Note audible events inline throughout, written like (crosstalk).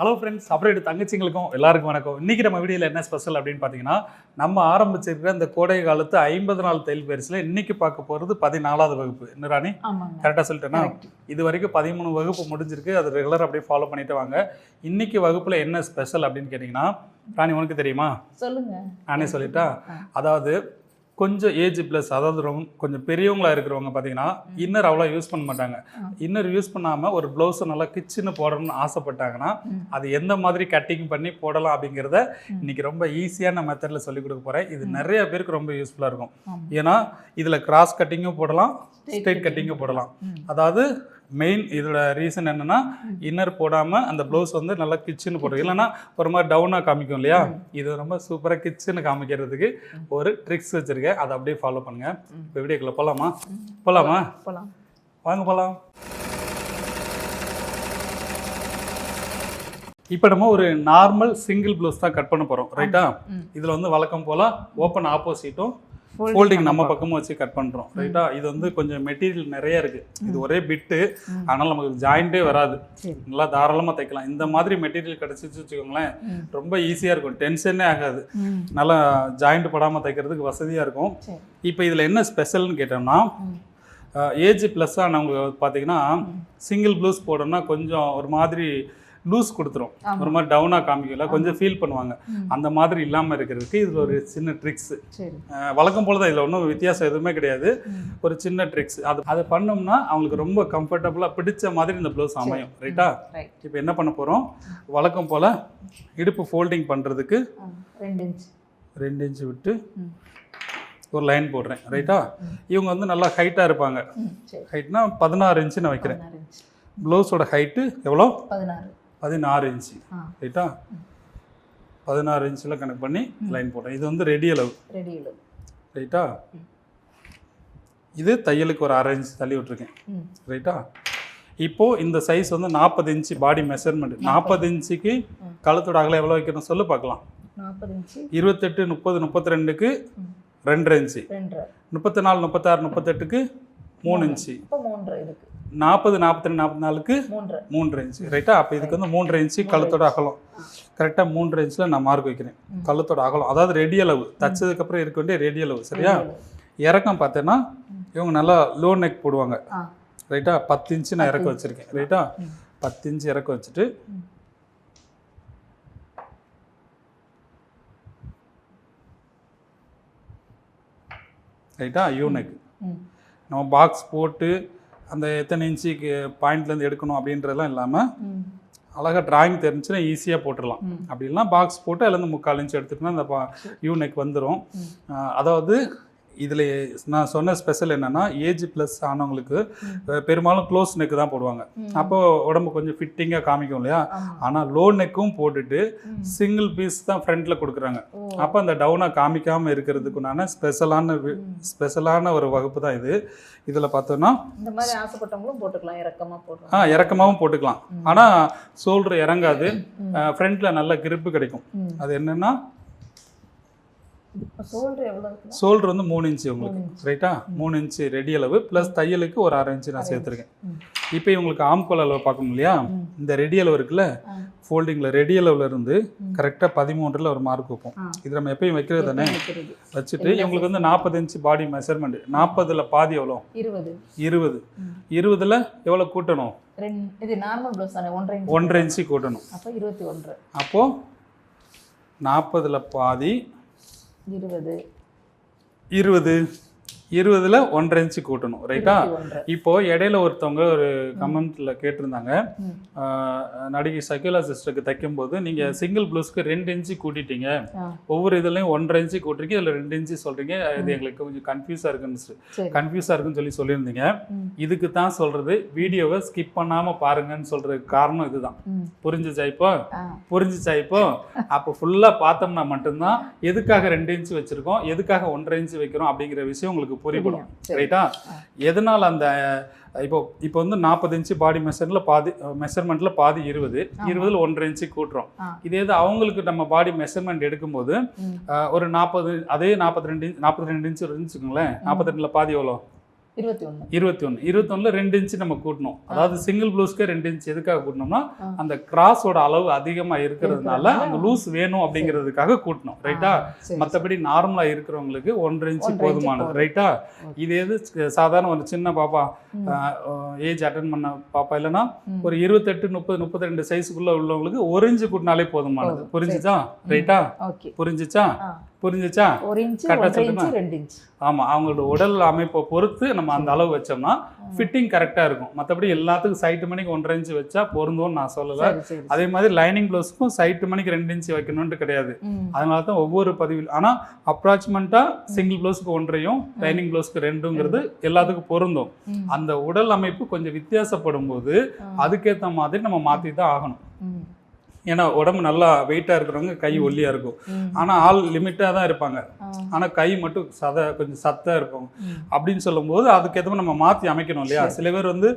Hello friends அப்புறம் தங்கச்சிங்களுக்கும் எல்லாருக்கும் வணக்கம். இன்னைக்கு நம்ம வீடியோவில் என்ன ஸ்பெஷல் அப்படின்னு பார்த்தீங்கன்னா நம்ம ஆரம்பிச்சிருக்கிற இந்த கோடை காலத்து ஐம்பது நாள் தையல் பயிற்சியில் இன்னைக்கு பார்க்க போகிறது பதினாலாவது வகுப்பு. என்ன ராணி? கரெக்டாக சொல்லிட்டேன்னா. இது வரைக்கும் பதிமூணு வகுப்பு முடிஞ்சிருக்கு. அது ரெகுலர் அப்படியே ஃபாலோ பண்ணிட்டு வாங்க. இன்னைக்கு வகுப்பில் என்ன ஸ்பெஷல் அப்படின்னு கேட்டிங்கன்னா ராணி உனக்கு தெரியுமா? சொல்லுங்க. நானே சொல்லிட்டா. அதாவது கொஞ்சம் ஏஜ் ப்ளஸ் அதாவது ரொம்ப கொஞ்சம் பெரியவங்களா இருக்கிறவங்க பார்த்தீங்கன்னா இன்னர் அவ்வளோ யூஸ் பண்ண மாட்டாங்க. இன்னர் யூஸ் பண்ணாமல் ஒரு ப்ளவுஸை நல்லா கிச்சுன்னு போடணும்னு ஆசைப்பட்டாங்கன்னா. அது எந்த மாதிரி கட்டிங் பண்ணி போடலாம் அப்படிங்கிறத ம். இன்னைக்கு ரொம்ப ஈஸியான மெத்தடில் சொல்லி கொடுக்க போகிறேன் இது. நிறைய பேருக்கு ரொம்ப யூஸ்ஃபுல்லாக இருக்கும். ஏன்னா இதில் கிராஸ் கட்டிங்கும் போடலாம் ஸ்ட்ரெயிட். கட்டிங்கும் போடலாம். அதாவது மெயின் இதோட ரீசன் என்னன்னா. இன்னர் போடாமல் அந்த ப்ளவுஸ் வந்து நல்லா கிச்சுன்னு போடுறது இல்லைன்னா ஒரு மாதிரி டவுனாக காமிக்கும் இல்லையா இது ரொம்ப சூப்பராக கிச்சுன்னு காமிக்கிறதுக்கு. ஒரு ட்ரிக்ஸ் வச்சுருக்கேன் அதை அப்படியே ஃபாலோ பண்ணுங்க ம். இப்போ வீடியோக்குள்ள போகலாமா. போகலாமா போலாம் வாங்க போகலாம் இப்போ நம்ம ஒரு நார்மல் சிங்கிள் ப்ளவுஸ் தான் கட் பண்ண போகிறோம் ரைட்டா. இதில் வந்து வழக்கம் போல் ஓப்பன் ஆப்போசிட்டும் ஃபோல்டிங் நம்ம பக்கமும் வச்சு கட் பண்ணுறோம் ரைட்டா இது வந்து கொஞ்சம் மெட்டீரியல் நிறைய இருக்குது இது ஒரே பிட்டு ம். ஆனால் நமக்கு ஜாயிண்ட்டே வராது. நல்லா தாராளமாக தைக்கலாம். இந்த மாதிரி மெட்டீரியல் கிடச்சிச்சு வச்சுக்கோங்களேன். ரொம்ப ஈஸியாக இருக்கும். டென்ஷனே ஆகாது. நல்லா ஜாயிண்ட் படாமல் தைக்கிறதுக்கு வசதியாக இருக்கும். இப்போ இதில் என்ன ஸ்பெஷல்னு கேட்டோம்னா. ஏஜ் ப்ளஸ் ஆனவங்களுக்கு பார்த்தீங்கன்னா சிங்கிள் ப்ளவுஸ் போடணும்னா கொஞ்சம் ஒரு மாதிரி லூஸ் கொடுத்துரும். ஒரு மாதிரி டவுனாக காமிக்கல கொஞ்சம் ஃபீல் பண்ணுவாங்க. அந்த மாதிரி இல்லாமல் இருக்கிறதுக்கு இதில் ஒரு சின்ன ட்ரிக்ஸ் வழக்கம் போல தான் இதில் ஒன்றும் வித்தியாசம் எதுவுமே கிடையாது. ஒரு சின்ன ட்ரிக்ஸ் அது அதை பண்ணோம்னா அவங்களுக்கு ரொம்ப கம்ஃபர்டபுளாக பிடிச்ச மாதிரி இந்த ப்ளவுஸ் அமையும் ரைட்டா ரைட் இப்போ என்ன பண்ண போகிறோம் வழக்கம் போல் இடுப்பு ஃபோல்டிங் பண்ணுறதுக்கு ரெண்டு இன்ச் ரெண்டு இன்ச்சு விட்டு. ஒரு லைன் போடுறேன் ரைட்டா. இவங்க வந்து நல்லா ஹைட்டாக இருப்பாங்க. ஹைட்னா பதினாறு இன்ச்சு நான் வைக்கிறேன். இன்ச் ப்ளவுஸோட ஹைட்டு எவ்வளோ? பதினாறு. பதினாறு இன்ச்சு. ரைட்டா? பதினாறு இன்ச்சில் கணக்கு பண்ணி லைன் போடுறேன். இது வந்து ரெடி அளவு. ரெடி இழு ரைட்டா. இது தையலுக்கு ஒரு அரை இன்ச் தள்ளி விட்ருக்கேன் ரைட்டா? இப்போ இந்த சைஸ் வந்து நாற்பது இன்ச்சு பாடி மெஷர்மெண்ட் நாற்பது. இன்ச்சுக்கு. கழுத்தோட அகலம் எவ்வளோ வைக்கணும் சொல்லு பார்க்கலாம். இன்ச்சு. இருபத்தெட்டு முப்பது முப்பத்தி ரெண்டுக்கு. ரெண்டரை இன்ச்சு. முப்பத்தி நாலு முப்பத்தாறு முப்பத்தெட்டுக்கு மூணு இன்ச்சு. இதுக்கு நாற்பது நாற்பத்தி ரெண்டு நாற்பத்தி நாலுக்கு மூன்றரை இன்ச்சு ரைட்டா அப்போ இதுக்கு வந்து மூன்றரை இன்ச்சு கழுத்தோட அகலம். கரெக்டாக மூன்றரை இன்ச்சில் நான் மார்க் வைக்கிறேன். கழுத்தோட அகலம். அதாவது ரெடி அளவு. தச்சதுக்கப்புறம் இருக்க வேண்டிய ரெடி அளவு. சரியா. இறக்கம் பார்த்தேன்னா. இவங்க நல்லா லோ நெக் போடுவாங்க. ரைட்டா பத்து இன்ச்சு நான் இறக்க. வச்சிருக்கேன். ரைட்டா. பத்து இன்ச்சு இறக்க வச்சுட்டு. ரைட்டா யூனெக் ம். நம்ம பாக்ஸ் போட்டு அந்த எத்தனை இன்ச்சுக்கு பாயிண்ட்லேருந்து எடுக்கணும் அப்படின்றதெல்லாம் இல்லாமல் அழகாக டிராயிங் தெரிஞ்சுன்னா ஈஸியாக போட்டுடலாம். ம். அப்படி இல்லைனா பாக்ஸ் போட்டு அதுலேருந்து முக்கால் இன்ச் எடுத்துட்டோம்னா அந்த பா யூனெக் வந்துடும். அதாவது இதில் நான் சொன்ன ஸ்பெஷல் என்னென்னா ஏஜ் ப்ளஸ் ஆனவங்களுக்கு பெரும்பாலும் க்ளோஸ் நெக்கு தான் போடுவாங்க ம். அப்போ உடம்பு கொஞ்சம் ஃபிட்டிங்காக காமிக்கும் இல்லையா ஆனால் லோ நெக்கும் போட்டுட்டு. சிங்கிள் பீஸ் தான் ஃப்ரண்ட்டில் கொடுக்குறாங்க அப்போ அந்த டவுனாக காமிக்காமல் இருக்கிறதுக்குண்டான ஸ்பெஷலான. ஸ்பெஷலான ஒரு வகுப்பு தான் இது இதில் பார்த்தோன்னா இந்த மாதிரி ஆசைப்பட்டவங்களும் போட்டுக்கலாம் இறக்கமா போடலாம் ஆ இறக்கமாகவும் போட்டுக்கலாம். ஆனால் ஷோல்டர் இறங்காது. ஃப்ரண்ட்டில் நல்ல கிரிப்பு கிடைக்கும். அது என்னென்னா இப்ப சோல்டர் எவ்வளவு இருக்குன்னா ஷோல்டர் வந்து மூணு இன்ச்சு உங்களுக்கு. ரைட்டா மூணு இன்ச்சு ரெடி அளவு ப்ளஸ் தையலுக்கு ஒரு அரை இன்ச்சு நான் சேர்த்துருக்கேன். இப்போ இவங்களுக்கு ஆம்கோல் அளவு பார்க்கணும் இல்லையா. இந்த ரெடி அளவு இருக்குல்ல. ஃபோல்டிங்கில் ரெடி அளவுல இருந்து. கரெக்டாக பதிமூன்றில் ஒரு மார்க் வைப்போம். இது நம்ம எப்பயும் வைக்கிறது தானே. வச்சுட்டு இவங்களுக்கு வந்து நாற்பது இன்ச்சு பாடி மெஷர்மெண்ட் நாற்பதுல பாதி எவ்வளோ? இருபது. இருபது. இருபதுல எவ்வளோ கூட்டணும்? இது நார்மல் ப்ளவுஸ் தானே? ஒன்றரை இன்ச் ஒன்றரை இன்ச்சு கூட்டணும். அப்போ இருபத்தி ஒன்று. அப்போது நாற்பதுல பாதி இருபது. இருபது. இருபதுல ஒன்றரை இன்ச்சு கூட்டணும் ரைட்டா இப்போ இடையில ஒருத்தவங்க ஒரு கமெண்ட்ல கேட்டிருந்தாங்க. நடிகை சகிலா சிஸ்டருக்கு தைக்கும்போது நீங்க சிங்கிள் ப்ளவுஸ்க்கு ரெண்டு இன்ச்சு கூட்டிட்டீங்க. ஒவ்வொரு இதுலயும் ஒன்றரை இன்ச்சு கூட்டுறீங்க இதுல ரெண்டு இன்ச்சு சொல்றீங்க. இது எங்களுக்கு கொஞ்சம் கன்ஃபியூஸா இருக்குன்னு கன்ஃபியூஸா இருக்குன்னு சொல்லி சொல்லியிருந்தீங்க. இதுக்கு தான் சொல்றது வீடியோவை ஸ்கிப் பண்ணாம பாருங்கன்னு சொல்றதுக்கு காரணம் இதுதான். புரிஞ்சுச்சா இப்போ? புரிஞ்சுச்சா இப்போ? அப்போ ஃபுல்லா பார்த்தோம்னா மட்டும்தான் எதுக்காக ரெண்டு இன்ச்சு வச்சிருக்கோம் எதுக்காக ஒன்றரை இன்ச்சு வைக்கிறோம் அப்படிங்கிற விஷயம் உங்களுக்கு சரி. ரைட்டா. எதனால் அந்த இப்போ இப்போ வந்து நாற்பது இன்ச்சு பாடி மெஷர்ல பாதி மெஷர்மெண்ட்ல பாதி இருபது. இருபதுல ஒன்றரை இன்ச்சு கூட்டுறோம். இதே இது அவங்களுக்கு நம்ம பாடி மெஷர்மெண்ட் எடுக்கும்போது ஒரு நாற்பது அதே நாற்பத்தி ரெண்டு நாற்பத்தி ரெண்டு இன்ச்சு இருந்துச்சுக்கோங்களேன் நாற்பத்தி ரெண்டுல பாதி எவ்வளோ இருபத்தி ஒண்ணு. இருபத்தி ஒன்று ரெண்டு இன்ச்சு நம்ம கூட்டணும். அதாவது சிங்கிள் ப்ளவுஸ்க்கே ரெண்டு இன்ச் எதுக்காக கூட்டணும்னா. அந்த கிராஸோட அளவு அதிகமா இருக்கிறதுனால அந்த லூஸ் வேணும் அப்படிங்கிறதுக்காக கூட்டணும். ரைட்டா மற்றபடி நார்மலா இருக்கிறவங்களுக்கு ஒன்றரை இன்ச்சு போதுமானது. போதும். ரைட்டா. இது எது? சாதாரண ஒரு சின்ன பாப்பா. ஏஜ் அட்டன் பண்ண பாப்பா இல்லைன்னா. ஒரு இருபத்தெட்டு முப்பது முப்பத்தி ரெண்டு சைஸுக்குள்ள உள்ளவங்களுக்கு ஒரு இன்ச்சு கூட்டினாலே போதுமானது. போதும். புரிஞ்சுச்சா? ரைட்டா புரிஞ்சுச்சா. புரிஞ்சுச்சா? ஒரு இன்ச்சு கரெக்டா ஒன்றரை சொல்லுமா? இன்ச்சு ரெண்டு இன்ச்சு. ஆமா அவங்களோட உடல் அமைப்பை பொறுத்து நம்ம அந்த அளவு வச்சோம்னா ஃபிட்டிங் கரெக்டா இருக்கும். மற்றபடி எல்லாத்துக்கும் சைட்டு மணிக்கு ஒன்றரை இன்ச்சு வச்சா பொருந்தும்னு நான் சொல்லல. அதே மாதிரி லைனிங் ப்ளவுஸ்க்கும் சைட்டு மணிக்கு ரெண்டு இன்ச்சு வைக்கணும்னு கிடையாது. அதனால தான் ஒவ்வொரு பதிவில் ஆனால் அப்ராக்சிமெண்ட்டாக சிங்கிள் ப்ளவுஸ்க்கு ஒன்றையும் லைனிங் ப்ளவுஸ்க்கு ரெண்டுங்கிறது எல்லாத்துக்கும் பொருந்தும். அந்த உடல் அமைப்பு கொஞ்சம் வித்தியாசப்படும் போது. அதுக்கேற்ற மாதிரி நம்ம மாற்றி தான் ஆகணும். ஏன்னா உடம்பு நல்லா வெயிட்டாக இருக்கிறவங்க கை ஒல்லியாக இருக்கும் ம். ஆனால் ஆள் லிமிட்டாக தான் இருப்பாங்க ஆ. ஆனால் கை மட்டும் சத கொஞ்சம் சத்தா இருப்பாங்க. அப்படின்னு சொல்லும்போது அதுக்கேற்ற நம்ம மாற்றி அமைக்கணும் இல்லையா. சில பேர் வந்து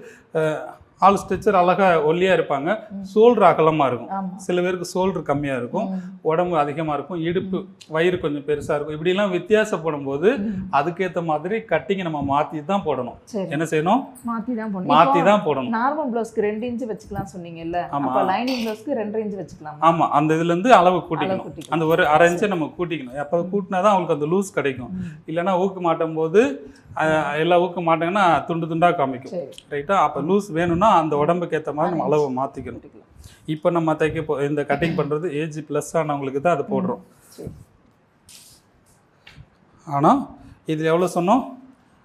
ஆள் ஸ்ட்ரெச்சர் அழகா ஒல்லியாக இருப்பாங்க. சோல்டர் அகலமாக இருக்கும். சில பேருக்கு சோல்டர் கம்மியாக இருக்கும். உடம்பு அதிகமாக இருக்கும். இடுப்பு வயிறு கொஞ்சம் பெருசாக இருக்கும். இப்படிலாம் வித்தியாசப்படும் போது. அதுக்கேற்ற மாதிரி கட்டிங்கை நம்ம மாற்றி தான் போடணும். என்ன செய்யணும்? மாத்தி தான் போடணும். மாற்றி தான் போடணும். நார்மல் ப்ளவுஸ்க்கு ரெண்டு இன்ச்சு வச்சுக்கலாம் சொன்னீங்கல்ல. ஆமா. அப்ப லைனிங் ப்ளவுஸ்க்கு ரெண்டரை இன்ச்சு வச்சுக்கலாம். ஆமாம் அந்த இதுலேருந்து அளவு கூட்டிக்கணும். அந்த ஒரு அரை இன்ச்சை நம்ம கூட்டிக்கணும். அப்போ கூட்டினா தான் அவங்களுக்கு அந்த லூஸ் கிடைக்கும். இல்லைன்னா ஊக்கு மாட்டும் போது எல்லா ஊக்கு மாட்டாங்கன்னா துண்டு துண்டாக காமிக்கும். சரி. ரைட்டா அப்போ லூஸ் வேணும்னா அந்த உடம்புக்கு ஏற்ற மாதிரி நம்ம அளவை மாற்றிக்கணும் இப்போ நம்ம தைக்க போ இந்த கட்டிங் பண்ணுறது ஏஜ் ப்ளஸ் ஆனவங்களுக்கு தான் அது போடுறோம். ஆனால் இதில் எவ்வளோ சொன்னோம்?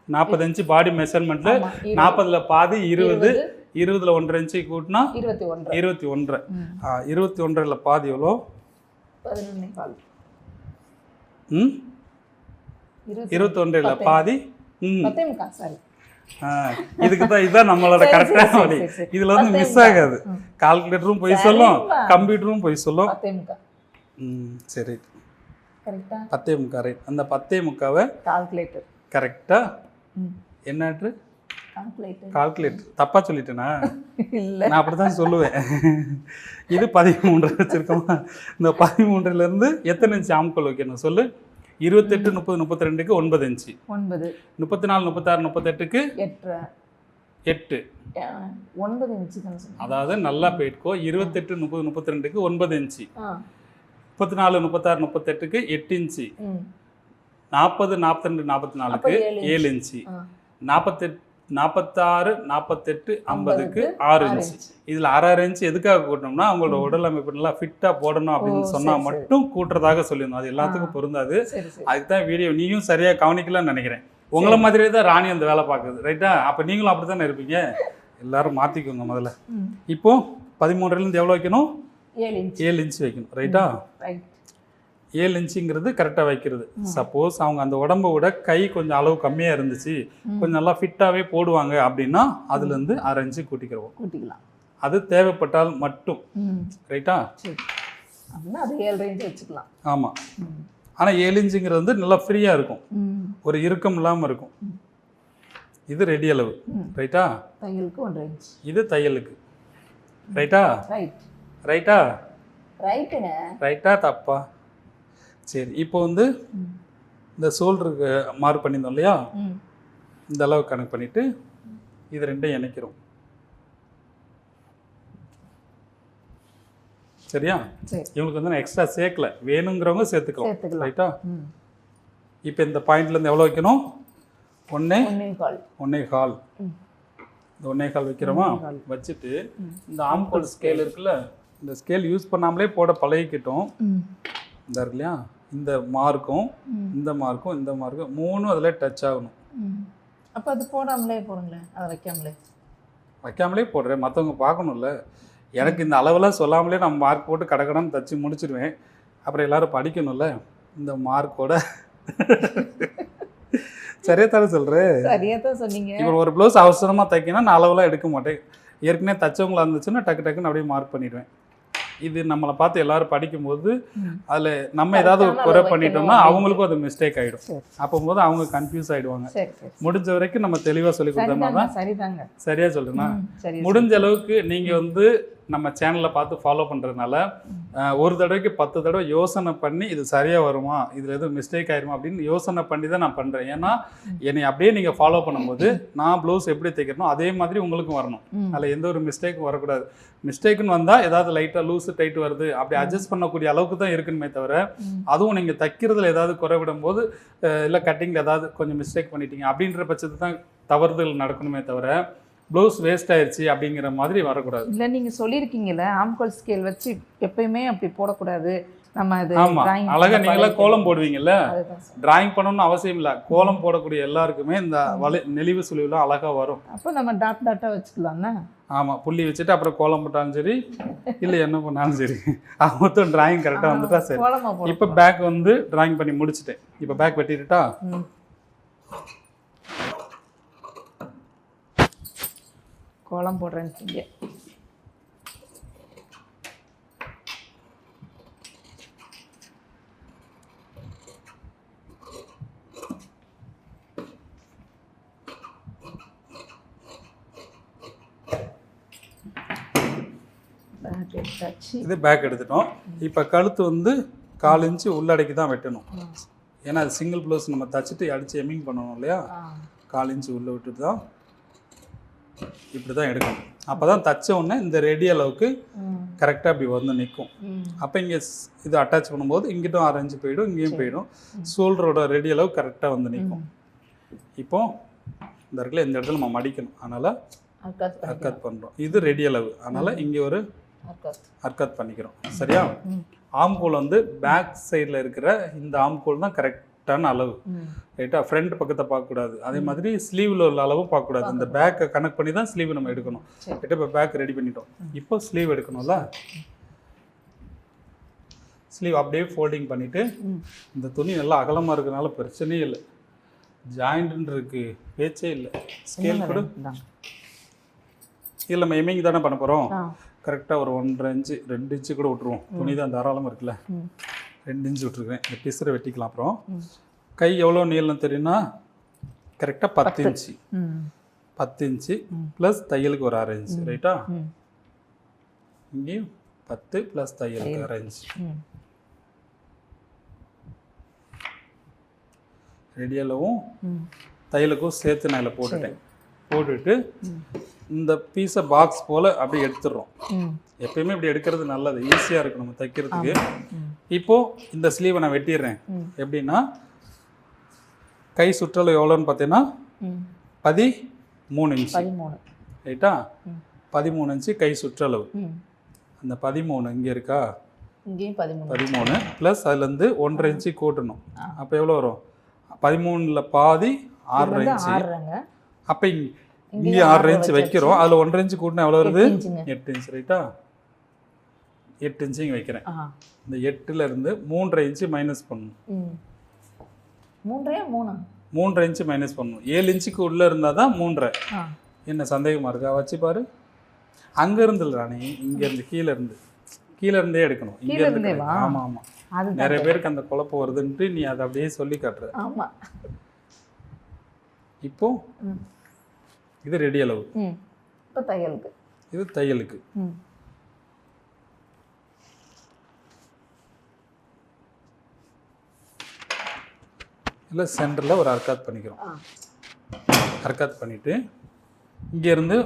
நாற்பது இன்ச்சு பாடி மெஷர்மெண்ட்டில் நாற்பதுல பாதி இருபது இருபது, இருபதுல ஒன்றரை இன்ச்சு கூட்டினா இருபத்தி ஒன்று இருபத்தி ஒன்றரை. இருபத்தி ஒன்றரைல பாதி எவ்வளோ? ம்? இருபத்தி ஒன்றரைல. பாதி ம். இதுக்கு தான் இதுதான் நம்மளோட கரெக்டான வழி. இதில் வந்து மிஸ். ஆகாது. கால்குலேட்டரும் போய் சொல்லும். கம்ப்யூட்டரும் போய் சொல்லும். சரி. கரெக்டா பத்தே முக்கா ரைட் அந்த பத்தே முக்காவை கால்குலேட்டர் கரெக்டாக ம். என்னாட்டு? கால்குலேட்டர் தப்பாக சொல்லிட்டேனா? இல்ல. நான் அப்படி தான் சொல்லுவேன். இது பதிமூன்று வச்சுருக்கோமா? இந்த பதிமூன்றுலேருந்து எத்தனை இன்ச்சு ஆம்கோல் வைக்கணும்? சொல்லு. இருபத்தெட்டு முப்பது முப்பத்தி ரெண்டுக்கு ஒன்பது இன்ச்சு. ஒன்பது. முப்பத்தி நாலு முப்பத்தாறு முப்பத்தெட்டுக்கு எட்டு. அஹ், ஒன்பது இன்ச்சு அதாவது நல்லா போயிட்டுக்கோ இருபத்தெட்டு முப்பது முப்பத்தி ரெண்டுக்கு ஒன்பது இன்ச்சு. முப்பத்தி நாலு முப்பத்தாறு முப்பத்தெட்டுக்கு எட்டு இன்ச்சு. நாற்பது நாற்பத்தி ரெண்டு நாற்பத்தி நாலுக்கு ஏழு இன்ச்சு. நாற்பத்தெட்டு நாற்பத்தாறு நாற்பத்தெட்டு ஐம்பதுக்கு ஆறு இன்ச்சு இதில் அரை அரை இன்ச்சு எதுக்காக கூட்டணும்னா அவங்களோட உடல் அமைப்பு நல்லா ஃபிட்டாக போடணும் அப்படின்னு சொன்னால். மட்டும் கூட்டுறதாக சொல்லியிருந்தோம். அது எல்லாத்துக்கும் பொருந்தாது. அதுக்கு தான் வீடியோ நீயும் சரியாக கவனிக்கலாம்னு நினைக்கிறேன். உங்களை மாதிரியே தான் ராணி அந்த வேலை பார்க்குது. ரைட்டா அப்போ நீங்களும் அப்படி தானே இருப்பீங்க? எல்லாரும் மாற்றிக்கோங்க முதல்ல. இப்போ பதிமூன்றுலேருந்து எவ்வளோ வைக்கணும்? ஏழு இன்ச்சு வைக்கணும். ரைட்டா ரைட் ஏழு இன்ச்சுங்கிறது கரெக்டாக வைக்கிறது. சப்போஸ் அவங்க அந்த உடம்ப விட கை கொஞ்சம் அளவு கம்மியாக இருந்துச்சு. கொஞ்சம் நல்லா ஃபிட்டாகவே போடுவாங்க அப்படின்னா அதுலேருந்து அரை இன்ச்சு கூட்டிக்கிறோம் கூட்டிக்கலாம். அது தேவைப்பட்டால் மட்டும். ரைட்டா அது ஏழு இன்ச்சு வச்சுக்கலாம். ஆமாம் ஆனால் ஏழு இன்ச்சுங்கிறது வந்து நல்லா ஃப்ரீயாக இருக்கும். ஒரு இறுக்கம் இல்லாமல் இருக்கும். இது ரெடி அளவு. ரைட்டா தையலுக்கு ஒன்றரை இன்ச் இது தையலுக்கு. ரைட்டா ரைட் ரைட்டா ரைட்டுங்க ரைட்டா தப்பா? சரி இப்போ வந்து இந்த ஷோல்டருக்கு மார்க் பண்ணியிருந்தோம் இல்லையா? இந்த அளவு கணக்கு பண்ணிட்டு இது ரெண்டையும் இணைக்கிறோம். சரியா? சரி. இவங்களுக்கு வந்து நான் எக்ஸ்ட்ரா சேர்க்கல. வேணுங்கிறவங்க சேர்த்துக்கலாம். ரைட்டா இப்போ இந்த பாயிண்ட்லேருந்து எவ்வளோ வைக்கணும்? ஒன்றே ஒன்றே கால். இந்த ஒன்றே கால் வைக்கிறோமா. வச்சுட்டு. இந்த ஆம்கோல் ஸ்கேல் இருக்குல்ல இந்த ஸ்கேல் யூஸ் பண்ணாமலே போட பழகிக்கிட்டோம். இந்த இருக்கு இல்லையா? இந்த மார்க்கும் இந்த மார்க்கும் இந்த மார்க்கும் மூணும் அதில் டச் ஆகணும். அப்போ அது போடாமலே போடுங்களேன். அதை வைக்காமலே. வைக்காமலே போடுறேன். மற்றவங்க பார்க்கணும்ல. எனக்கு இந்த அளவெல்லாம் சொல்லாமலே நான் மார்க் போட்டு கடகடன்னு தச்சு முடிச்சிடுவேன் அப்புறம் எல்லாரும் படிக்கணும்ல. இந்த மார்க்கோட. சரியா தானே சொல்கிறேன் சரியா தான் சொன்னீங்க. இப்போ ஒரு ப்ளவுஸ் அவசரமாக தைக்கணும் நான் அளவெல்லாம் எடுக்க மாட்டேன். ஏற்கனவே தச்சவங்களா இருந்துச்சுன்னா டக்கு டக்குன்னு அப்படியே மார்க் பண்ணிடுவேன். இது நம்மளை பார்த்து எல்லாரும் படிக்கும்போது. அதில் நம்ம ஏதாவது ஒரு குறை பண்ணிட்டோம்னா அவங்களுக்கும் அது மிஸ்டேக் ஆகிடும் சரி அப்போது அவங்க கன்ஃபியூஸ் ஆகிடுவாங்க முடிஞ்ச வரைக்கும் நம்ம தெளிவாக சொல்லி கொடுத்தோம்னா சரிதாங்க தான் சரிதாங்க. சரியா சொல்லுங்க ம், சரி முடிஞ்ச அளவுக்கு நீங்கள் வந்து நம்ம சேனலை பார்த்து ஃபாலோ பண்ணுறதுனால ஒரு தடவைக்கு பத்து தடவை யோசனை பண்ணி இது சரியாக வருமா? இதில் எதுவும் மிஸ்டேக் ஆயிருமா? அப்படின்னு யோசனை பண்ணி தான் நான் பண்ணுறேன் ஏன்னா என்னை அப்படியே நீங்கள் ஃபாலோ பண்ணும்போது நான் ப்ளவுஸ் எப்படி தைக்கிறனோ அதே மாதிரி உங்களுக்கும் வரணும். அதில் எந்த ஒரு மிஸ்டேக்கும் வரக்கூடாது. மிஸ்டேக்குன்னு வந்தால் ஏதாவது லைட்டாக லூஸு டைட் வருது. அப்படி அட்ஜஸ்ட் பண்ணக்கூடிய அளவுக்கு தான் இருக்கணுமே தவிர. அதுவும் நீங்கள் தைக்கிறதுல ஏதாவது குறைவிடும் போது இல்லை கட்டிங்கில் ஏதாவது கொஞ்சம் மிஸ்டேக் பண்ணிட்டீங்க அப்படின்ற பட்சத்து தான் தவறுதல் நடக்கணுமே தவிர ப்ளவுஸ் வேஸ்ட் ஆயிடுச்சு அப்படிங்கிற மாதிரி வரக்கூடாது. இல்லை நீங்கள் சொல்லியிருக்கீங்கல்ல ஆம்கோல் ஸ்கேல் வச்சு எப்பயுமே அப்படி போடக்கூடாது. நம்ம அது ஆமா. drawing அழகா பண்ண நீங்களா. கோலம் போடுவீங்கல்ல? டிராயிங் பண்ணணும்னு அவசியம் இல்லை. கோலம் போடக்கூடிய எல்லாருக்குமே இந்த வலை நெளிவு சுழிவுலாம் அழகா வரும். அப்போ நம்ம டாட் டாட்டாக வச்சுக்கலாம்னா ஆமா. புள்ளி வச்சுட்டு அப்புறம் கோலம் போட்டாலும் சரி இல்லை என்ன பண்ணாலும் சரி மொத்தம் டிராயிங் கரெக்டாக வந்துட்டா சரி. இப்போ பேக் வந்து டிராயிங் பண்ணி முடிச்சிட்டேன். இப்போ பேக் வெட்டிட்டுட்டா? கோலம் பேக் எடுத்தாச்சு. இது பேக் எடுத்துட்டோம். இப்போ கழுத்து வந்து கால் இன்ச்சு உள்ளடக்கி தான் வெட்டணும். ஏன்னா அது சிங்கிள் ப்ளவுஸ் நம்ம தச்சுட்டு அடித்து எம்மிங் பண்ணணும் இல்லையா? கால் இன்ச்சு உள்ளே விட்டுட்டு தான் இப்படி தான் எடுக்கணும். அப்போ தான் தச்ச உடனே இந்த ரெடி அளவுக்கு கரெக்டாக இப்படி வந்து நிற்கும் அப்போ இங்கே இது அட்டாச் பண்ணும்போது இங்கிட்டும் அரைஞ்சு போயிடும் இங்கேயும் போயிடும். ஷோல்டரோட ரெடி அளவு கரெக்டாக வந்து நிற்கும் இப்போ இந்த இடத்துல இந்த இடத்துல நம்ம மடிக்கணும். அதனால் அர்க்கத் பண்ணுறோம் இது ரெடி அளவு. அதனால் இங்கே ஒரு அர்க்கத் பண்ணிக்கிறோம். சரியா? ஆம்கோல் வந்து பேக் சைடில் இருக்கிற இந்த ஆம்கோல் தான் கரெக்டான அளவு. ம் ரைட்டா ஃப்ரண்ட் பக்கத்தை பார்க்கக்கூடாது. அதே மாதிரி ஸ்லீவில் உள்ள அளவும் பார்க்கக்கூடாது. இந்த பேக்கை கனெக்ட் பண்ணி தான் ஸ்லீவ் நம்ம எடுக்கணும். சரி. ரைட்டா இப்போ பேக் ரெடி பண்ணிட்டோம். இப்போ ஸ்லீவ் எடுக்கணும்ல? ஸ்லீவ் அப்படியே ஃபோல்டிங் பண்ணிவிட்டு இந்த துணி நல்லா அகலமாக இருக்கனால பிரச்சனையே இல்லை. ஜாயிண்ட்னு இருக்கு. பேச்சே இல்லை. ஸ்கேல் கூட. இல்லை நம்ம எம்மிங் தானே பண்ண போகிறோம் கரெக்டாக ஒரு ஒன்றரை இன்ச்சு ரெண்டு இன்ச்சு கூட விட்ருவோம் துணி தான் தாராளமாக இருக்குல்ல? ரெண்டு இன்ச்சு விட்ருக்கேன் இந்த பிசரை வெட்டிக்கலாம் அப்புறம். கை எவ்வளோ நீளம் தெரியும்னா கரெக்டாக பத்து இன்ச்சு பத்து இன்ச்சு. ப்ளஸ் தையலுக்கு ஒரு அரை இன்ச்சு ரைட்டா இங்கேயும் பத்து ப்ளஸ் தையலுக்கு அரை இன்ச்சு ரெடியலவும் தையலுக்கும் சேர்த்து நான் இதில் போட்டுட்டேன். போட்டுட்டு. இந்த பீஸை பாக்ஸ் போல் அப்படியே எடுத்துடுறோம். எப்பயுமே இப்படி எடுக்கிறது நல்லது. ஈஸியாக இருக்கும் நம்ம தைக்கிறதுக்கு. ம் இப்போ இந்த ஸ்லீவை நான் வெட்டிடுறேன். எப்படின்னா கை சுற்றளவு எவ்வளோன்னு பார்த்தீங்கன்னா பதி மூணு இன்ச்சு. பதிமூணு. ரைட்டா. பதிமூணு இன்ச்சு கை சுற்றளவு. அந்த பதிமூணு இங்கே இருக்கா? இங்கேயும் பதிமூணு. பதிமூணு ப்ளஸ் அதுலேருந்து ஒன்றரை இன்ச்சு கூட்டணும். அப்போ எவ்வளோ வரும்? பதிமூணில் பாதி ஆறரை இன்ச்சு. அப்போ இங்கே ஆறரை இன்ச்சு வைக்கிறோம். அதில் ஒன்றரை இன்ச்சு கூட்டினா எவ்வளோ வருது? எட்டு இன்ச்சு ரைட்டா? எட்டு இன்ச்சு வைக்கிறேன். இந்த எட்டுல இருந்து மூன்றரை இன்ச்சு மைனஸ் பண்ணணும். மூன்றே மூணா? மூன்றரை இன்ச்சு மைனஸ் பண்ணணும். ஏழு இன்ச்சுக்கு உள்ளே இருந்தால் தான் மூன்றரை. என்ன சந்தேகமாக இருக்கா? வச்சு பாரு. அங்கே இருந்து இல்லை ராணி இங்கேருந்து கீழே இருந்து. கீழே இருந்தே எடுக்கணும். இங்கே இருந்து. ஆமா ஆமாம் நிறைய பேருக்கு அந்த குழப்பம் வருதுன்ட்டு நீ அதை அப்படியே சொல்லி காட்டுற ஆமா. இப்போ இது ரெடி அளவு. இப்போ தையலுக்கு. இது தையலுக்கு. இல்லை சென்டரில் ஒரு அர்க்காத் பண்ணிக்கிறோம். அர்க்காத் பண்ணிவிட்டு இங்கேருந்து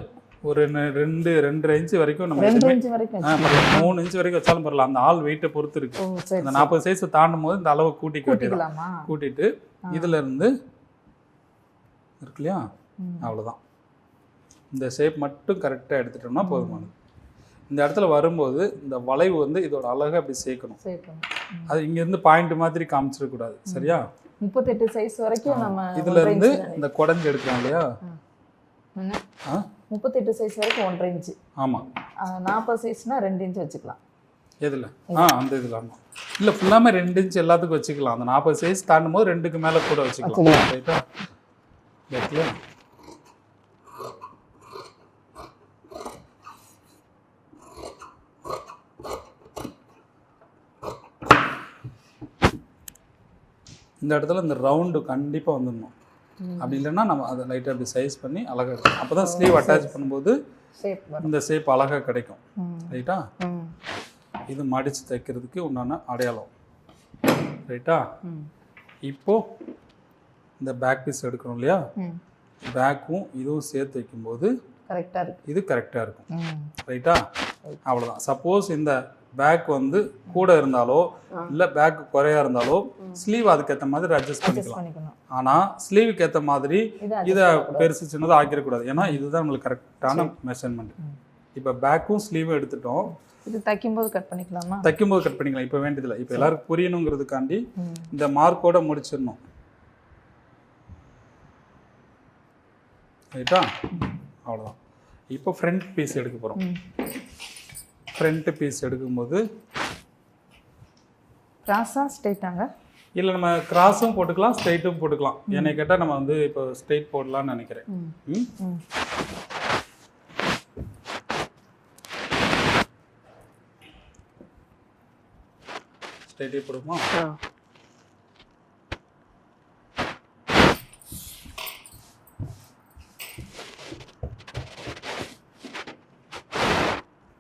ஒரு ரெண்டு ரெண்டரை இன்ச்சு வரைக்கும் நம்ம ரெண்டு இன்ச்சு வரைக்கும் பரவாயில்ல. மூணு இன்ச்சு வரைக்கும் வச்சாலும் பரவாயில்ல. அந்த ஆள் வெயிட்டை பொறுத்து இருக்கு. அந்த நாற்பது சைஸ் தாண்டும் போது இந்த அளவை கூட்டிக்க வேண்டியது கூட்டிக்கலாமா கூட்டிட்டு இதுல இருந்து இருக்கு இல்லையா. அவ்வளோதான் இந்த ஷேப் மட்டும் கரெக்டாக எடுத்துட்டோம்னா போதுமானது. இந்த இடத்துல வரும்போது இந்த வளைவு வந்து இதோட அழகை அப்படி சேர்க்கணும். அது இங்கேருந்து பாயிண்ட் மாதிரி காமிச்சிடக்கூடாது. சரியா? முப்பத்தெட்டு சைஸ் வரைக்கும் நம்ம இதுல இருந்து இன்ச்சு. இந்த குடஞ்சி எடுக்கிறோம் இல்லையா? முப்பத்தெட்டு சைஸ் வரைக்கும் ஒன்றரை இன்ச்சு ஆமாம் நாற்பது சைஸ்னா ரெண்டு இன்ச்சு வச்சுக்கலாம். எதில்? ஆ அந்த இதில் ஆமாம் இல்லை ஃபுல்லாமே ரெண்டு இன்ச் எல்லாத்துக்கும் வச்சுக்கலாம். அந்த நாற்பது சைஸ் தாண்டும் போது ரெண்டுக்கு மேலே கூட வச்சுக்கலாம். ரைட்டா இந்த இடத்துல இந்த ரவுண்டு கண்டிப்பாக வந்துடணும். அப்படி இல்லைன்னா நம்ம அதை லைட்டாக அப்படி சைஸ் பண்ணி அழகாக எடுக்கணும் அப்போ தான் ஸ்லீவ் அட்டாச் பண்ணும்போது இந்த ஷேப் அழகாக கிடைக்கும். ரைட்டா இது மடித்து தைக்கிறதுக்கு உண்டான அடையாளம். ரைட்டா ம். இப்போ இந்த பேக் பீஸ் எடுக்கிறோம் இல்லையா? பேக்கும் இதுவும் சேர்த்து வைக்கும்போது கரெக்டாக இருக்கு. இது கரெக்டாக இருக்கும். ரைட்டா அவ்வளோதான் சப்போஸ் இந்த பேக் வந்து கூட இருந்தாலோ இல்லை பேக் குறையா இருந்தாலோ ஸ்லீவ் அதுக்கேற்ற மாதிரி அட்ஜஸ்ட் பண்ணிக்கலாம். ஆனால் ஸ்லீவுக்கு ஏற்ற மாதிரி இது பெருசு சின்னதாக ஆக்கிடக்கூடாது. ஏன்னா இதுதான் உங்களுக்கு கரெக்டான மெஷர்மெண்ட் இப்போ பேக்கும் ஸ்லீவும் எடுத்துட்டோம். இது தைக்கும்போது கட் பண்ணிக்கலாமா? தைக்கும்போது கட் பண்ணிக்கலாம். இப்போ வேண்டியதில்லை. இப்போ எல்லாருக்கும் புரியணுங்கிறதுக்காண்டி இந்த மார்க்கோட முடிச்சிடணும். ரைட்டா அவ்வளோதான் இப்போ ஃப்ரண்ட் பீஸ் எடுக்க போகிறோம் ம் ஃப்ரண்ட் பீஸ் எடுக்கும்போது கிராஸாக ஸ்ட்ரைட்டாங்க இல்லை நம்ம கிராஸும் போட்டுக்கலாம் ஸ்ட்ரைட்டும் போட்டுக்கலாம். என்னை கேட்டால் நம்ம வந்து இப்போ ஸ்ட்ரைட் போடலாம்னு நினைக்கிறேன். ஸ்ட்ரைட்டே போடுமா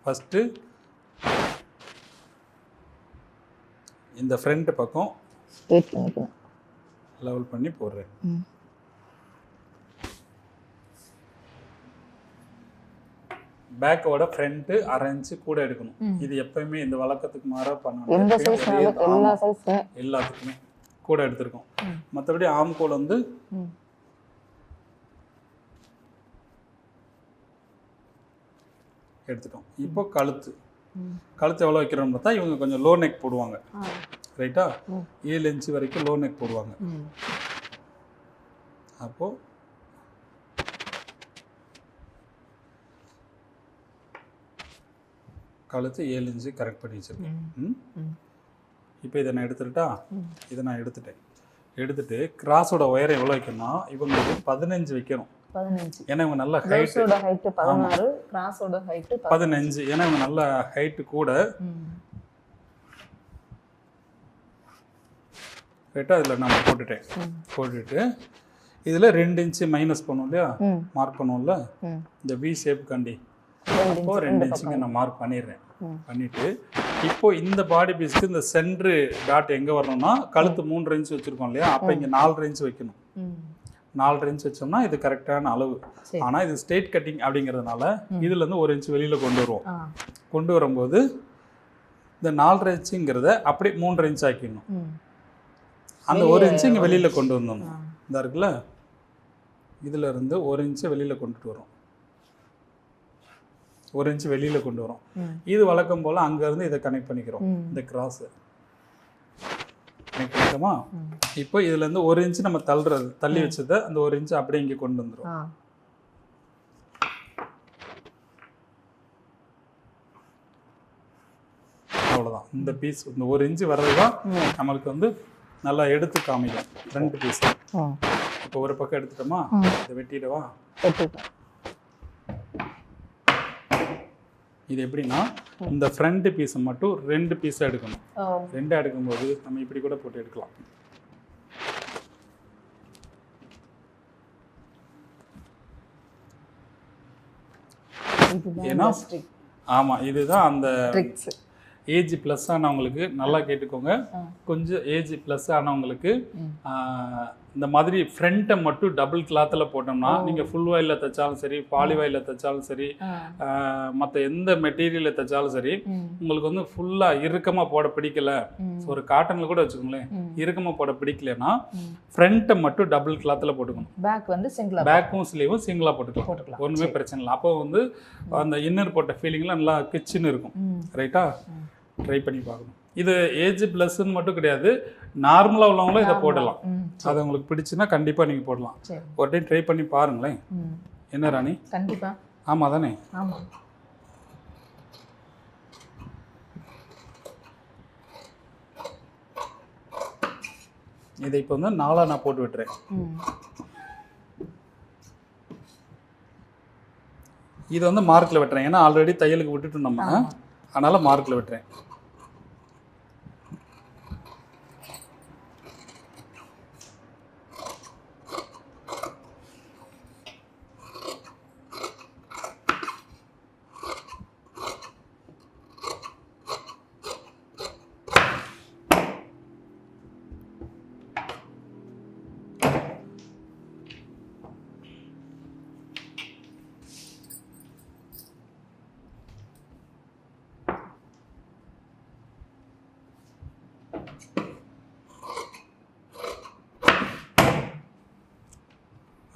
ஃபஸ்ட்டு இந்த ஃப்ரண்ட் பக்கம் லெவல் பண்ணி போடுறேன். பேக்கோட ஃப்ரண்ட்டு அரைஞ்சு கூட எடுக்கணும். இது எப்பயுமே இந்த வழக்கத்துக்கு மாறாக பண்ணணும். எல்லாத்துக்குமே கூட எடுத்திருக்கோம். மற்றபடி ஆம்கோல் வந்து எடுத்துட்டோம். இப்போ கழுத்து. கழுத்து எவ்வளோ வைக்கிறோம்னு பார்த்தா இவங்க கொஞ்சம் லோ நெக் போடுவாங்க. ரைட்டா. ஏழு இன்ச்சு வரைக்கும் லோ நெக் போடுவாங்க. அப்போது கழுத்து ஏழு இன்ச்சு கரெக்ட் பண்ணி வச்சிருக்கேன். இப்போ இதை நான் எடுத்துட்டா? ம். இதை நான் எடுத்துட்டேன். எடுத்துட்டு கிராஸோட உயரம் எவ்வளோ வைக்கணும்னா இவங்களுக்கு பதினஞ்சு வைக்கணும். பதினஞ்சு. ஏன்னா இவங்க நல்ல ஹைட்டு ப்ளவுஸோட ஹைட்டு பதினாறு கிராஸோட ஹைட்டு பதினஞ்சு. ஏன்னா இவங்க நல்ல ஹைட்டு கூட. ரைட்டாக அதில் நான் போட்டுட்டேன் போட்டுட்டு இதில் ரெண்டு இன்ச்சு மைனஸ் பண்ணும் இல்லையா? மார்க் பண்ணுவோம்ல இந்த வி ஷேப் கண்டி. inch ரெண்டு இன்ச்சுக்கு நான் மார்க் பண்ணிடுறேன். பண்ணிட்டு இப்போ இந்த பாடி பீஸ்க்கு இந்த சென்ட்ரு டாட் எங்கே வரணும்னா கழுத்து மூன்று இன்ச் வச்சுருக்கோம் இல்லையா? அப்போ இங்கே நாலு இன்ச் வைக்கணும். ம் நாலு இன்ச் வச்சோம்னா இது கரெக்டான அளவு. ஆனால் இது ஸ்ட்ரெயிட் கட்டிங் அப்படிங்கிறதுனால இதுலேருந்து ஒரு இன்ச் வெளியில் கொண்டு வருவோம். கொண்டு வரும்போது இந்த நாலரை இன்ச்சுங்கிறத அப்படியே மூன்றரை இன்ச் ஆக்கிடணும். அந்த ஒரு இன்ச்சு இங்கே வெளியில் கொண்டு வந்துடணும் ஆ. இந்த இருக்குல்ல? இதுல இருந்து ஒரு இன்ச்சு வெளியில் கொண்டுட்டு வரும். ஒரு இன்ச்சு வெளியில் கொண்டு வரும். இது வழக்கம் போல் அங்கேருந்து இதை கனெக்ட் பண்ணிக்கிறோம். இந்த கிராஸு கனெக்ட் பண்ணிட்டோமா இப்போ இதுலேருந்து ஒரு இன்ச்சு நம்ம தள்ளுறது தள்ளி வச்சதை அந்த ஒரு இன்ச்சு அப்படியே இங்கே கொண்டு வந்துடும் ஆ. அவ்வளோதான் இந்த பீஸ் இந்த ஒரு இன்ச்சு வர்றது தான் ம். நம்மளுக்கு வந்து நல்லா எடுத்து காமிக்கும். ரெண்டு பீஸ் இப்போ ஒரு பக்கம் எடுத்துட்டோமா. இதை வெட்டிடவா வெட்டிக்கலாம் இது எப்படின்னா இந்த ஃப்ரண்ட் பீஸை மட்டும் ரெண்டு பீஸாக எடுக்கணும். ரெண்டாக எடுக்கும்போது நம்ம இப்படி கூட போட்டு எடுக்கலாம். ஏன்னா- ஆமாம் இதுதான் அந்த ஏஜ் ப்ளஸ் ஆனவங்களுக்கு நல்லா கேட்டுக்கோங்க. கொஞ்சம் ஏஜ் ப்ளஸ் ஆனவங்களுக்கு இந்த மாதிரி ஃப்ரண்ட்டை மட்டும் டபுள் கிளாத்தில் போட்டோம்னா நீங்கள் ஃபுல் வாயில் தைச்சாலும் சரி பாலி வாயில் தைச்சாலும் சரி மற்ற எந்த மெட்டீரியலில் தைச்சாலும் சரி உங்களுக்கு வந்து ஃபுல்லாக இறுக்கமாக போட பிடிக்கல. ஒரு காட்டனில் கூட வச்சுக்கோங்களேன். இறுக்கமாக போட பிடிக்கலன்னா ஃப்ரண்ட்டை மட்டும் டபுள் கிளாத்தில் போட்டுக்கணும். பேக் வந்து சிங்கிளா பேக்கும் ஸ்லீவும் சிங்கிளாக போட்டுக்கலாம். போட்டுக்கலாம். ஒன்றுமே பிரச்சனை இல்லை. அப்போ வந்து அந்த இன்னர் போட்ட ஃபீலிங்லாம் நல்லா கிச்சுன்னு இருக்கும். ரைட்டா. ட்ரை பண்ணி பார்க்கணும். இது ஏஜ் ப்ளஸ்ன்னு மட்டும் கிடையாது. நார்மலாக உள்ளவங்களும் இதை போடலாம். அது உங்களுக்கு பிடிச்சுன்னா கண்டிப்பாக நீங்கள் போடலாம். ஒரு டைம் ட்ரை பண்ணி பாருங்களேன். என்ன ராணி? கண்டிப்பா. ஆமாம் தானே? ஆமா. இதை இப்போ வந்து நாலாக நான் போட்டு விட்டுறேன். இது வந்து மார்க்கில் வெட்டுறேன். ஏன்னா ஆல்ரெடி தையலுக்கு விட்டுட்டு நம்ம. அதனால் மார்க்கில் வெட்டுறேன்.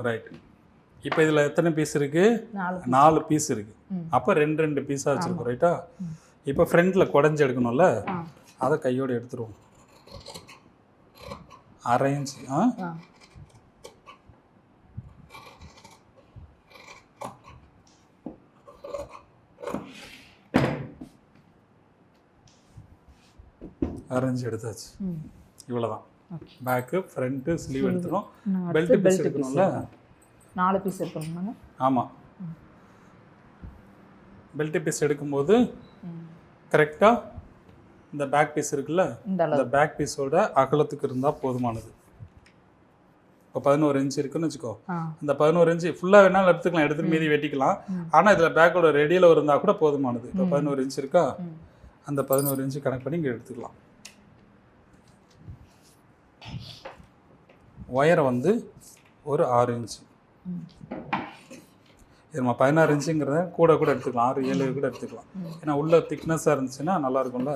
ரைட் இப்போ இதில் எத்தனை பீஸ் இருக்குது நாலு பீஸ் இருக்குது. அப்போ ரெண்டு ரெண்டு பீஸாக வச்சுருக்கோம் ரைட்டா இப்போ ஃப்ரண்ட்டில் குடஞ்சி எடுக்கணும்ல? அதை கையோடு எடுத்துருவோம். அரை இன்ச்சு ஆ? ஆ. அரை இன்ச்சு எடுத்தாச்சு. இவ்வளோதான் பேக்கு ஃப்ரண்ட்டு ஸ்லீவ் எடுத்துரும் பெல்ட் பீஸ் எடுக்கணும்ல? நாலு பீஸ் இருக்கணுமாங்க ஆமாம் பெல்ட் பீஸ் எடுக்கும்போது கரெக்டாக இந்த பேக் பீஸ் இருக்குல்ல? இந்த பேக் பீஸோட அகலத்துக்கு இருந்தால் போதுமானது. இப்போ பதினோரு இன்ச் இருக்குன்னு வச்சுக்கோ. ஆ. இந்த பதினோரு இன்ச்சு ஃபுல்லாக வேணாலும் எடுத்துக்கலாம். எடுத்துட்டு மீதி வெட்டிக்கலாம். ஆனால் இதில் பேக்கோட ரெடியில் இருந்தால் கூட போதுமானது. இப்போ பதினோரு இன்ச் இருக்கா? அந்த பதினோரு இன்ச்சு கணக்கு பண்ணி இங்கே எடுத்துக்கலாம். ஒயரை வந்து ஒரு ஆறு இன்ச்சு. நம்ம பதினாறு இன்ச்சுங்கிறத கூட கூட எடுத்துக்கலாம். ஆறு ஏழு கூட எடுத்துக்கலாம். ஏன்னா உள்ள திக்னஸாக இருந்துச்சுன்னா நல்லா இருக்கும்ல?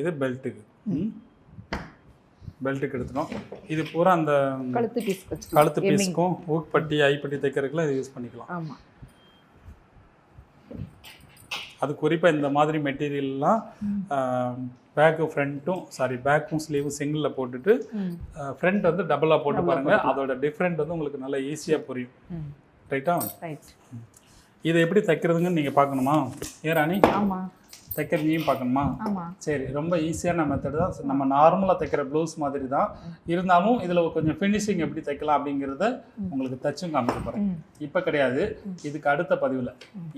இது பெல்ட்டுக்கு பெல்ட்டுக்கு எடுத்துட்டோம். இது பூரா அந்த கழுத்து பீஸ் கழுத்து பீஸ்க்கும் ஊக்பட்டி ஐப்பட்டி தைக்கிறதுக்குலாம் இது யூஸ் பண்ணிக்கலாம். ஆமாம் அது குறிப்பாக இந்த மாதிரி மெட்டீரியல்லாம் பேக்கு ஃப்ரண்ட்டும் சாரி பேக்கும் ஸ்லீவும் சிங்கிளில் போட்டுட்டு ஃப்ரண்ட் வந்து டபுளாக போட்டு பாருங்க. அதோட டிஃப்ரெண்ட் வந்து உங்களுக்கு நல்லா ஈஸியாக புரியும். ரைட்டா ரைட் இதை எப்படி தைக்கிறதுங்கன்னு நீங்கள் பார்க்கணுமா? ஏ ராணி? ஆமாம் தைக்கிறதையும் பார்க்கணுமா? சரி ரொம்ப ஈஸியான மெத்தட் தான். நம்ம நார்மலாக தைக்கிற ப்ளவுஸ் மாதிரி தான் இருந்தாலும் இதில் கொஞ்சம் ஃபினிஷிங் எப்படி தைக்கலாம் அப்படிங்கிறத உங்களுக்கு தச்சும் காமிக்க போகிறேன் இப்போ கிடையாது. இதுக்கு அடுத்த பதிவில்.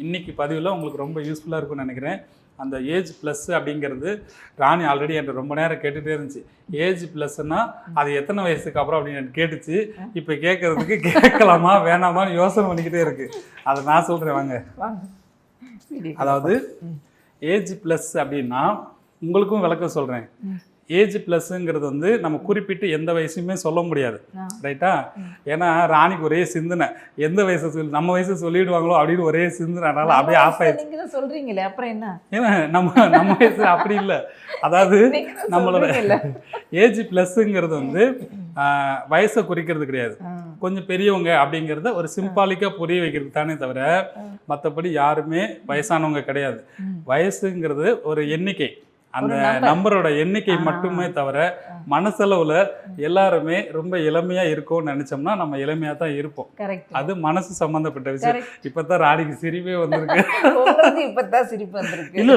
இன்னைக்கு பதிவில் உங்களுக்கு ரொம்ப யூஸ்ஃபுல்லாக இருக்கும்னு நினைக்கிறேன். அந்த ஏஜ் ப்ளஸ் அப்படிங்கிறது ராணி ஆல்ரெடி என்கிட்ட ரொம்ப நேரம் கேட்டுகிட்டே இருந்துச்சு. ஏஜ் ப்ளஸ்னா அது எத்தனை வயசுக்கு அப்புறம் அப்படின்னு கேட்டுச்சு. இப்போ கேட்கறதுக்கு கேட்கலாமா வேணாமான்னு யோசனை பண்ணிக்கிட்டே இருக்கு. அதை நான் சொல்கிறேன் வாங்க. அதாவது ஏஜ் ப்ளஸ் அப்படின்னா உங்களுக்கும் விளக்கம் சொல்கிறேன் ஏஜ் ப்ளஸ்ங்கிறது வந்து நம்ம குறிப்பிட்டு எந்த வயசுமே சொல்ல முடியாது. ரைட்டா ஏன்னா ராணிக்கு ஒரே சிந்தனை. எந்த வயசை சொல்லி நம்ம வயசு சொல்லிடுவாங்களோ அப்படின்னு ஒரே சிந்தனை. அதனால அப்படியே ஆஃப் ஆயிடுச்சு சொல்றீங்களே அப்புறம் என்ன? ஏன்னா நம்ம நம்ம வயசு அப்படி இல்லை. அதாவது (laughs) நம்மளோட. ஏஜ் ப்ளஸ்ங்கிறது வந்து வயசை குறிக்கிறது கிடையாது. கொஞ்சம் பெரியவங்க அப்படிங்கிறத ஒரு சிம்பாலிக்காக புரிய வைக்கிறது தானே தவிர மற்றபடி யாருமே வயசானவங்க கிடையாது. வயசுங்கிறது ஒரு எண்ணிக்கை. அந்த. நம்பரோட எண்ணிக்கை. மட்டுமே தவிர மனசளவுல எல்லாருமே ரொம்ப இளமையா இருக்கோம்னு நினைச்சோம்னா நம்ம இளமையா தான் இருப்போம். அது மனசு சம்பந்தப்பட்ட விஷயம். இப்பதான் ராணிக்கு சிரிப்பே வந்திருக்கு. (laughs) இப்பதான் சிரிப்பு வந்திருக்கு. இல்ல.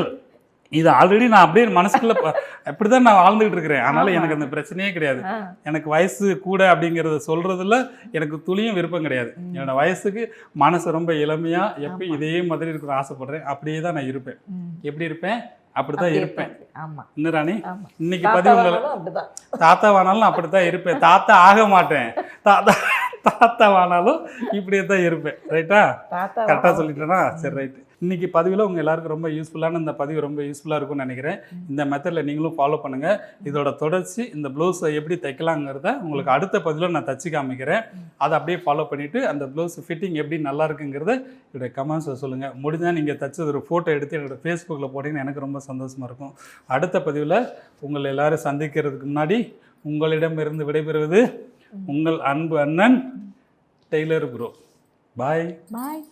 இது ஆல்ரெடி நான் அப்படியே மனசுக்குள்ள (laughs) அப்படிதான் நான் வாழ்ந்துகிட்டு இருக்கிறேன். அதனால. எனக்கு அந்த பிரச்சனையே கிடையாது. எனக்கு வயசு கூட அப்படிங்கறத சொல்றதுல எனக்கு துளியும் விருப்பம் கிடையாது. என்னோட வயசுக்கு மனசு ரொம்ப இளமையா எப்போ இதே மாதிரி இருக்கணும்னு ஆசைப்படுறேன். அப்படியே தான் நான் இருப்பேன். எப்படி இருப்பேன்? அப்படிதான் இருப்பேன். இன்னும் இன்னைக்கு தாத்தா பதிவு அப்படிதான். தாத்தாவானாலும் அப்படித்தான் இருப்பேன். தாத்தா ஆக மாட்டேன். தாத்தா தாத்தாவானாலும் இப்படியே தான் இருப்பேன் ரைட்டா கரெக்டாக. சொல்லிட்டேனா? சரி ரைட் இன்னைக்கு பதிவில் உங்கள் எல்லாருக்கும் ரொம்ப யூஸ்ஃபுல்லான இந்த பதிவு ரொம்ப யூஸ்ஃபுல்லாக இருக்கும்னு நினைக்கிறேன். இந்த மெத்தடில் நீங்களும் ஃபாலோ பண்ணுங்கள் இதோட தொடர்ச்சி இந்த ப்ளவுஸை எப்படி தைக்கலாங்கிறத உங்களுக்கு அடுத்த பதிவில் நான் தச்சு காமிக்கிறேன். அதை அப்படியே ஃபாலோ பண்ணிவிட்டு அந்த ப்ளவுஸ் ஃபிட்டிங் எப்படி நல்லா இருக்குங்கிறத என்னுடைய கமெண்ட்ஸில் சொல்லுங்கள் முடிஞ்சால் நீங்கள் தச்சது ஒரு ஃபோட்டோ எடுத்து என்னோட ஃபேஸ்புக்கில் போட்டிங்கன்னா எனக்கு ரொம்ப சந்தோஷமாக இருக்கும். அடுத்த பதிவில் உங்களை எல்லாரும் சந்திக்கிறதுக்கு முன்னாடி உங்களிடமிருந்து விடைபெறுவது உங்கள் அன்பு அண்ணன் டெய்லர் ப்ரோ. பாய். பாய்.